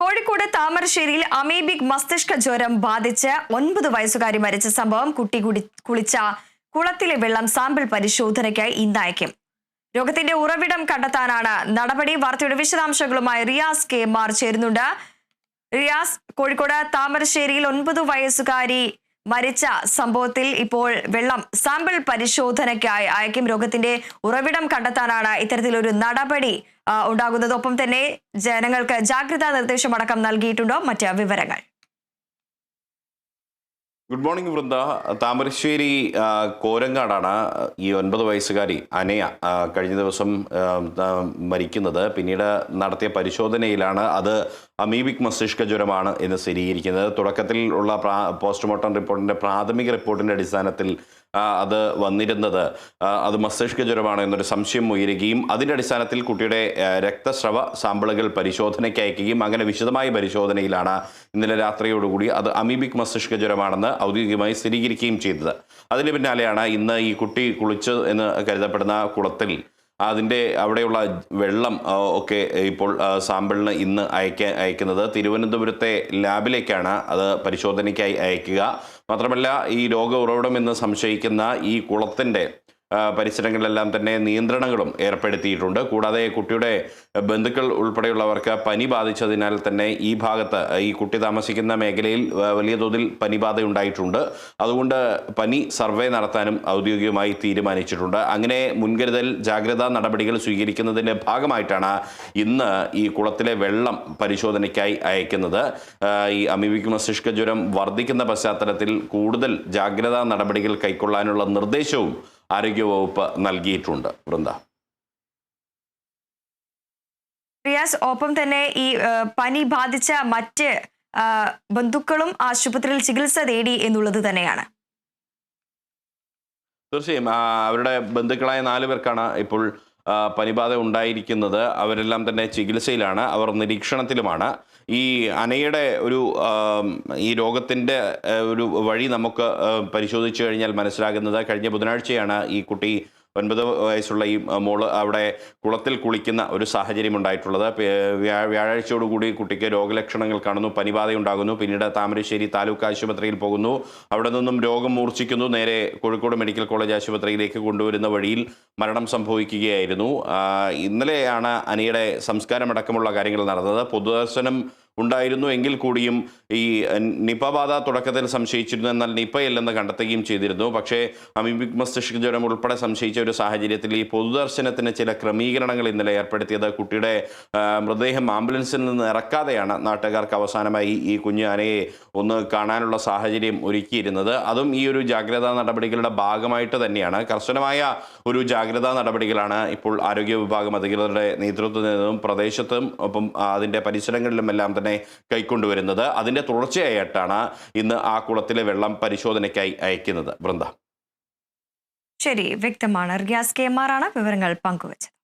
കോഴിക്കോട് താമരശ്ശേരിയിൽ അമീബിക് മസ്തിഷ്ക ജ്വരം ബാധിച്ച് ഒൻപത് വയസ്സുകാരി മരിച്ച സംഭവം കുട്ടി കുടി കുളിച്ച കുളത്തിലെ വെള്ളം സാമ്പിൾ പരിശോധനയ്ക്കായി ഇന്ന് അയക്കും രോഗത്തിന്റെ ഉറവിടം കണ്ടെത്താനാണ് നടപടി. വാർത്തയുടെ വിശദാംശങ്ങളുമായി റിയാസ് കെ. മാർ ചേരുന്നുണ്ട്. റിയാസ് കോഴിക്കോട് താമരശ്ശേരിയിൽ ഒൻപത് വയസ്സുകാരി മരിച്ച സംഭവത്തിൽ ഇപ്പോൾ വെള്ളം സാമ്പിൾ പരിശോധനയ്ക്കായി അയക്കും രോഗത്തിന്റെ ഉറവിടം കണ്ടെത്താനാണ് ഇത്തരത്തിലൊരു നടപടി ഉണ്ടാകുന്നത് ഒപ്പം തന്നെ ജനങ്ങൾക്ക് ജാഗ്രതാ നിർദ്ദേശമടക്കം നൽകിയിട്ടുണ്ടോ? മറ്റ് വിവരങ്ങൾ. Good morning Vrinda. താമരശ്ശേരി കോരങ്ങാടാണ് ഈ ഒൻപത് വയസ്സുകാരി അനയ കഴിഞ്ഞ ദിവസം മരിക്കുന്നത്. പിന്നീട് നടത്തിയ പരിശോധനയിലാണ് അത് അമീബിക് മസ്തിഷ്ക ജ്വരമാണ് എന്ന് സ്ഥിരീകരിക്കുന്നത്. തുടക്കത്തിൽ ഉള്ള പോസ്റ്റ്മോർട്ടം റിപ്പോർട്ടിന്റെ പ്രാഥമിക റിപ്പോർട്ടിന്റെ അടിസ്ഥാനത്തിൽ അത് വന്നിരുന്നത്. അത് മസ്തിഷ്ക ജ്വരമാണ് എന്നൊരു സംശയം ഉയരുകയും അതിന്റെ അടിസ്ഥാനത്തിൽ കുട്ടിയുടെ രക്തസ്രവ സാമ്പിളുകൾ പരിശോധനയ്ക്ക് അയക്കുകയും അങ്ങനെ വിശദമായ പരിശോധനയിലാണ് ഇന്നലെ രാത്രിയോടുകൂടി അത് അമീബിക് മസ്തിഷ്ക ജ്വരമാണെന്ന് ഔദ്യോഗികമായി സ്ഥിരീകരിക്കുകയും ചെയ്തത്. അതിന് പിന്നാലെയാണ് ഇന്ന് ഈ കുട്ടി കുളിച്ചു എന്ന് കരുതപ്പെടുന്ന കുളത്തിൽ അതിന്റെ അവിടെയുള്ള വെള്ളം ഒക്കെ ഇപ്പോൾ സാമ്പിളിന് ഇന്ന് അയക്കാൻ അയക്കുന്നത് തിരുവനന്തപുരത്തെ ലാബിലേക്കാണ് അത് പരിശോധനയ്ക്കായി അയക്കുക. മാത്രമല്ല ഈ രോഗ ഉറവിടം എന്ന് സംശയിക്കുന്ന ഈ കുളത്തിന്റെ പരിസരങ്ങളിലെല്ലാം തന്നെ നിയന്ത്രണങ്ങളും ഏർപ്പെടുത്തിയിട്ടുണ്ട്. കൂടാതെ കുട്ടിയുടെ ബന്ധുക്കൾ ഉൾപ്പെടെയുള്ളവർക്ക് പനി ബാധിച്ചതിനാൽ തന്നെ ഈ ഭാഗത്ത് ഈ കുട്ടി താമസിക്കുന്ന മേഖലയിൽ വലിയ തോതിൽ പനിബാധ ഉണ്ടായിട്ടുണ്ട് അതുകൊണ്ട് പനി സർവേ നടത്താനും ഔദ്യോഗികമായി തീരുമാനിച്ചിട്ടുണ്ട്. അങ്ങനെ മുൻകരുതൽ ജാഗ്രതാ നടപടികൾ സ്വീകരിക്കുന്നതിന്റെ ഭാഗമായിട്ടാണ് ഇന്ന് ഈ കുളത്തിലെ വെള്ളം പരിശോധനയ്ക്കായി അയക്കുന്നത്. ഈ അമീബിക് മസ്തിഷ്ക ജ്വരം വർദ്ധിക്കുന്ന പശ്ചാത്തലത്തിൽ കൂടുതൽ ജാഗ്രതാ നടപടികൾ കൈക്കൊള്ളാനുള്ള നിർദ്ദേശവും ആരോഗ്യവകുപ്പ് നൽകിയിട്ടുണ്ട്. വൃന്ദ. റിയാസ് ഒപ്പം തന്നെ ഈ പനി ബാധിച്ച മറ്റ് ബന്ധുക്കളും ആശുപത്രിയിൽ ചികിത്സ തേടി എന്നുള്ളത് തന്നെയാണ്. തീർച്ചയായും അവരുടെ ബന്ധുക്കളായ നാല് പേർക്കാണ് ഇപ്പോൾ പനിബാധ ഉണ്ടായിരിക്കുന്നത്. അവരെല്ലാം തന്നെ ചികിത്സയിലാണ്. അവർ നിരീക്ഷണത്തിലുമാണ്. ഈ അനയുടെ ഒരു ഈ രോഗത്തിന്റെ ഒരു വഴി നമുക്ക് പരിശോധിച്ചു കഴിഞ്ഞാൽ മനസ്സിലാകുന്നത് കഴിഞ്ഞ ബുധനാഴ്ചയാണ് ഈ കുട്ടി ഒൻപത് വയസ്സുള്ള ഈ മോൾ അവിടെ കുളത്തിൽ കുളിക്കുന്ന ഒരു സാഹചര്യം ഉണ്ടായിട്ടുള്ളത്. വ്യാഴാഴ്ചയോടുകൂടി കുട്ടിക്ക് രോഗലക്ഷണങ്ങൾ കാണുന്നു പനിബാധ ഉണ്ടാകുന്നു പിന്നീട് താമരശ്ശേരി താലൂക്ക് ആശുപത്രിയിൽ പോകുന്നു. അവിടെ നിന്നും രോഗം മൂർച്ഛിക്കുന്നു നേരെ കോഴിക്കോട് മെഡിക്കൽ കോളേജ് ആശുപത്രിയിലേക്ക് കൊണ്ടുവരുന്ന വഴിയിൽ മരണം സംഭവിക്കുകയായിരുന്നു. ഇന്നലെയാണ് അനിയുടെ സംസ്കാരമടക്കമുള്ള കാര്യങ്ങൾ നടന്നത്. പൊതുദർശനം ഉണ്ടായിരുന്നു എങ്കിൽ കൂടിയും ഈ നിപ ബാധ തുടക്കത്തിൽ സംശയിച്ചിരുന്നു എന്നാൽ നിപയല്ലെന്ന് കണ്ടെത്തുകയും ചെയ്തിരുന്നു. പക്ഷേ അമീബിക് മസ്തിഷ്ക ജ്വരം ഉൾപ്പെടെ സംശയിച്ച ഒരു സാഹചര്യത്തിൽ ഈ പൊതുദർശനത്തിന് ചില ക്രമീകരണങ്ങൾ ഇന്നലെ ഏർപ്പെടുത്തിയത് കുട്ടിയുടെ മൃതദേഹം ആംബുലൻസിൽ നിന്ന് ഇറക്കാതെയാണ് നാട്ടുകാർക്ക് അവസാനമായി ഈ കുഞ്ഞു ആനയെ ഒന്ന് കാണാനുള്ള സാഹചര്യം ഒരുക്കിയിരുന്നത്. അതും ഈ ഒരു ജാഗ്രതാ നടപടികളുടെ ഭാഗമായിട്ട് തന്നെയാണ്. കർശനമായ ഒരു ജാഗ്രതാ നടപടികളാണ് ഇപ്പോൾ ആരോഗ്യ വിഭാഗം അധികൃതരുടെ നേതൃത്വത്തിൽ നിന്നും പ്രദേശത്തും ഒപ്പം അതിന്റെ പരിസരങ്ങളിലും എല്ലാം തന്നെ കൈക്കൊണ്ടുവരുന്നത്. അതിന്റെ തുടർച്ചയായിട്ടാണ് ഇന്ന് ആ കുളത്തിലെ വെള്ളം പരിശോധനയ്ക്കായി അയക്കുന്നത്. വൃന്ദ. ശരി വ്യക്തമാണ്. റിയാസ് കെ ആണ് വിവരങ്ങൾ പങ്കുവച്ചത്.